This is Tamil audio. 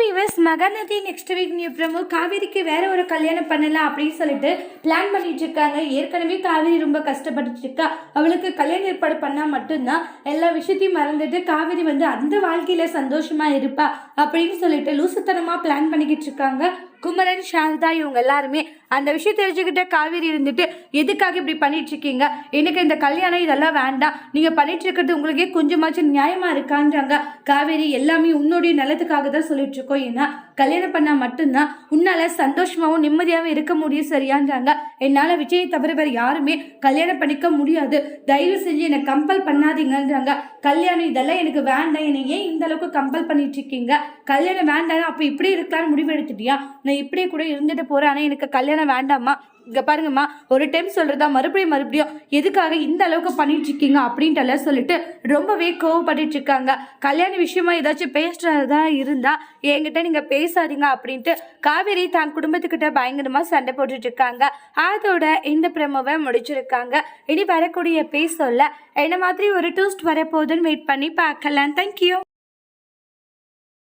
Viewers Mahanadhi next week new promo காவேரிக்கு வேற ஒரு கல்யாணம் பண்ணலாம் அப்படின்னு சொல்லிட்டு பிளான் பண்ணிட்டு இருக்காங்க. ஏற்கனவே காவேரி ரொம்ப கஷ்டப்பட்டு இருக்கா. அவளுக்கு கல்யாணம் ஏற்பாடு பண்ணா மட்டும்தான். எல்லா விஷயத்தையும் மறந்துட்டு காவேரி வந்து அந்த வாழ்க்கையில சந்தோஷமா இருப்பா அப்படின்னு சொல்லிட்டு லூசுத்தனமா பிளான் பண்ணிக்கிட்டு இருக்காங்க. குமரன் சாரதா இவங்க எல்லாருமே அந்த விஷயம் தெரிஞ்சுக்கிட்ட காவேரி இருந்துட்டு எதுக்காக இப்படி பண்ணிட்டு இருக்கீங்க எனக்கு இந்த கல்யாணம் இதெல்லாம் வேண்டாம். நீங்க பண்ணிட்டு இருக்கிறது உங்களுக்கே கொஞ்சமாச்சும் நியாயமா இருக்கான்றாங்க. காவேரி எல்லாமே உன்னுடைய நலத்துக்காக தான் சொல்லிட்டு இருக்கோம் ஏன்னா கல்யாணம் பண்ணா மட்டும்தான் உன்னால சந்தோஷமாவும் நிம்மதியாகவும் இருக்க முடியும் சரியான்றாங்க. என்னால விஜயை தவிர வேற யாருமே கல்யாணம் பண்ணிக்க முடியாது. தயவு செஞ்சு என்னை கம்பல் பண்ணாதீங்கன்றாங்க. கல்யாணம் இதெல்லாம் எனக்கு வேண்டாம். என்னை ஏன் இந்த அளவுக்கு கம்பல் பண்ணிட்டு இருக்கீங்க கல்யாணம் வேண்டாம். அப்போ இப்படி இருக்கலாம்னு முடிவு எடுத்துட்டியா நான் இப்படியே கூட இருந்துட்டு போறேன். ஆனால் எனக்கு கல்யாணம் வேண்டாம்மா. இங்கே பாருங்கம்மா ஒரு டைம் சொல்கிறதா மறுபடியும் மறுபடியும் எதுக்காக இந்த அளவுக்கு பண்ணிட்டு இருக்கீங்க அப்படின்ட்டு எல்லாம் சொல்லிட்டு ரொம்பவே கோவப்பட்டு இருக்காங்க. கல்யாண விஷயமா ஏதாச்சும் பேசுறதா இருந்தா என்கிட்ட நீங்கள் பேசாதீங்க அப்படின்ட்டு காவேரி தான் குடும்பத்துக்கிட்ட பயங்கரமாக சண்டை போட்டுட்டு இருக்காங்க. அதோட இந்த பிரமோவை முடிச்சிருக்காங்க. இனி வரக்கூடிய பேசல சொல்ல என்ன மாதிரி ஒரு டூஸ்ட் வரப்போகுதுன்னு வெயிட் பண்ணி பார்க்கலாம். தேங்க்யூ